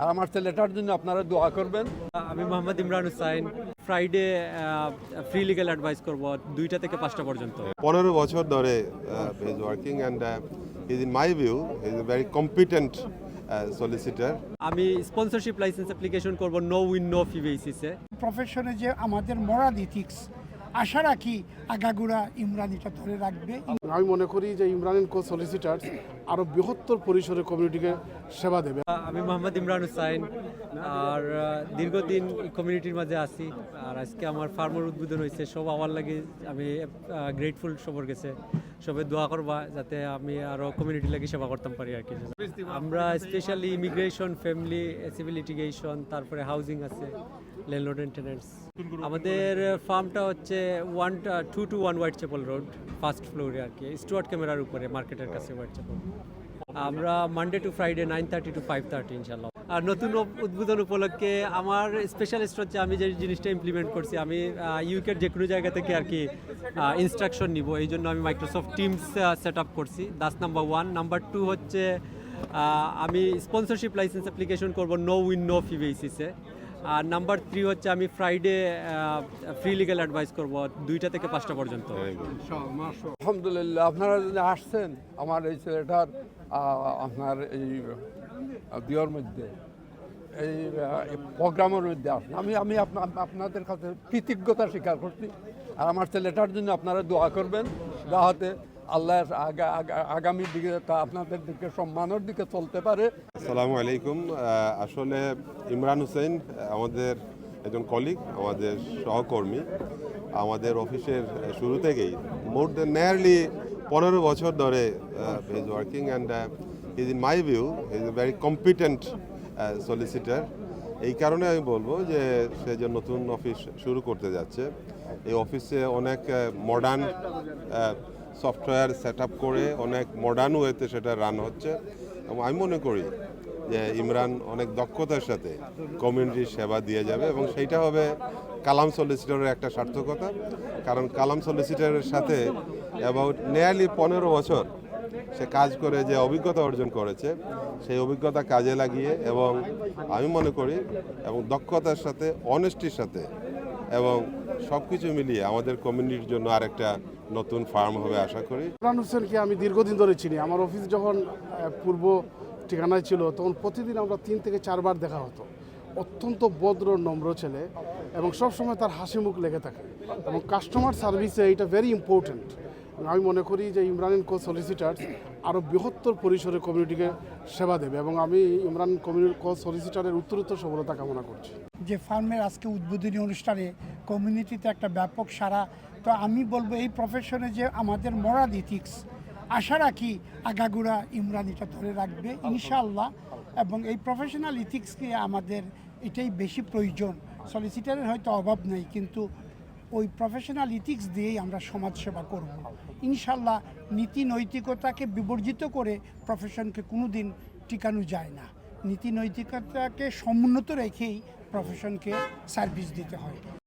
আর আমার ছেলেটার জন্য আপনারা দোয়া করবেন। আমি Mohammad Imran Hussain. Friday free legal advice করব দুইটা থেকে পাঁচটা পর্যন্ত। পনেরো বছর ধরে is working and is in my view is a very competent solicitor আমি স্পন্সরশিপ লাইসেন্স অ্যাপ্লিকেশন করব নো উইন নো ফি বেসিসে প্রফেশনে যে আমাদের মরাল ইথিক্স আশা রাখি আগাগুড়া ইমরান ইমরানিটা ধরে রাখবে। আমি মনে করি যে ইমরান কো সলিসিটার আরও বৃহত্তর পরিসরে কমিউনিটিকে সেবা দেবে। আমি মোহাম্মদ ইমরান হুসাইন, আর দীর্ঘদিন কমিউনিটির মাঝে আছি, আর আজকে আমার ফার্মের উদ্বোধন হয়েছে। সব আমার লাগে আমি গ্রেটফুল সবর গেছে সবে দোয়া করবা যাতে আমি আরও কমিউনিটি লাগে সেবা করতাম পারি আর কি। আমরা specially immigration family civil litigation তারপরে হাউজিং আছে ল্যান্ডলর্ড এন্ড টেনেন্টস আমাদের ফার্মটা হচ্ছে one two two one Whitechapel road first ফ্লোরে আর কি। স্টুয়ার্ট ক্যামেরার উপরে মার্কেটের কাছে হোয়াইট চেপল আমরা Monday to Friday nine thirty to five thirty ইনশাল্লাহ আর নতুন উদ্বোধন উপলক্ষে আমার স্পেশালিস্ট হচ্ছে আমি যে জিনিসটা ইমপ্লিমেন্ট করছি আমি ইউকের যে কোনো জায়গা থেকে আর কি ইনস্ট্রাকশন নিব। এই জন্য আমি মাইক্রোসফট টিমস সেট আপ করছি। That's number one number two হচ্ছে আমি স্পন্সরশিপ লাইসেন্স অ্যাপ্লিকেশন করব নো উইন নো ফি বেসিসে আর নাম্বার থ্রি হচ্ছে আমি ফ্রাইডে ফ্রি লিগাল অ্যাডভাইস করব দুইটা থেকে পাঁচটা পর্যন্ত। আলহামদুলিল্লাহ আপনারা যদি আসছেন আমার এই ছেলেটার আপনার এই বিয়ের মধ্যে, এই প্রোগ্রামের মধ্যে আসছেন আমি আমি আপনা- আপনাদের কাছে কৃতজ্ঞতা স্বীকার করছি। আর আমার ছেলেটার জন্য আপনারা দোয়া করবেন, যাহাতে আল্লাহ আগা- আগা- আগামী দিকে তা আপনাদের দিকে, সম্মানের দিকে চলতে পারে। আসসালামু আলাইকুম। আসলে ইমরান হোসেন, আমাদের একজন কলিগ, আমাদের সহকর্মী, আমাদের অফিসের শুরু থেকেই, মোর দেন নিয়ারলি পনেরো বছর ধরে is working and is in my view is a very competent solicitor এই কারণে আমি বলব যে, সে যে নতুন অফিস শুরু করতে যাচ্ছে, এই অফিসে অনেক মডার্ন সফটওয়্যার সেট করে অনেক মডার্ন ওয়েতে সেটা রান হচ্ছে। এবং আমি মনে করি যে ইমরান অনেক দক্ষতার সাথে কমিউনিটির সেবা দিয়ে যাবে এবং সেইটা হবে কালাম সলিসিটরের একটা সার্থকতা। কারণ কালাম সলিসিটরের সাথে অ্যাবাউট নিয়ারলি পনেরো বছর সে কাজ করে, যে অভিজ্ঞতা অর্জন করেছে, সেই অভিজ্ঞতা কাজে লাগিয়ে এবং আমি মনে করি এবং দক্ষতার সাথে অনেস্টির সাথে এবং সব কিছু মিলিয়ে আমাদের কমিউনিটির জন্য আরেকটা নতুন ফার্ম হবে আশা করি। ইমরান হোসেনকে আমি দীর্ঘদিন ধরে চিনি। আমার অফিস যখন পূর্ব ঠিকানায় ছিল, তখন প্রতিদিন আমরা তিন থেকে চারবার দেখা হতো। অত্যন্ত ভদ্র, নম্র ছেলে এবং সবসময় তার হাসি মুখ লেগে থাকে এবং কাস্টমার সার্ভিসে এটা ভেরি ইম্পর্ট্যান্ট আমি মনে করি যে ইমরান কো সলিসিটার আরও বৃহত্তর পরিসরে কমিউনিটিকে সেবা দেবে এবং আমি ইমরান কমিউনিটি কো সলিসিটারের উত্তরোত্তর সফলতা কামনা করছি। যে ফার্মের আজকে উদ্বোধনী অনুষ্ঠানে কমিউনিটিতে একটা ব্যাপক সারা তো আমি বলব এই প্রফেশনে যে আমাদের মরাল ইথিক্স আশা রাখি আগাগোড়া ইমরানিটা ধরে রাখবে ইনশাল্লাহ এবং এই প্রফেশনাল ইথিক্সকে আমাদের এটাই বেশি প্রয়োজন। সলিসিটারের হয়তো অভাব নেই, কিন্তু ওই প্রফেশনাল ইথিক্স দিয়েই আমরা সমাজসেবা করব। ইনশাল্লাহ নীতি নৈতিকতাকে বিবর্জিত করে প্রফেশনকে কোনো দিন টিকানো যায় না। নীতি নৈতিকতাকে সমুন্নত রেখেই প্রফেশনকে সার্ভিস দিতে হয়।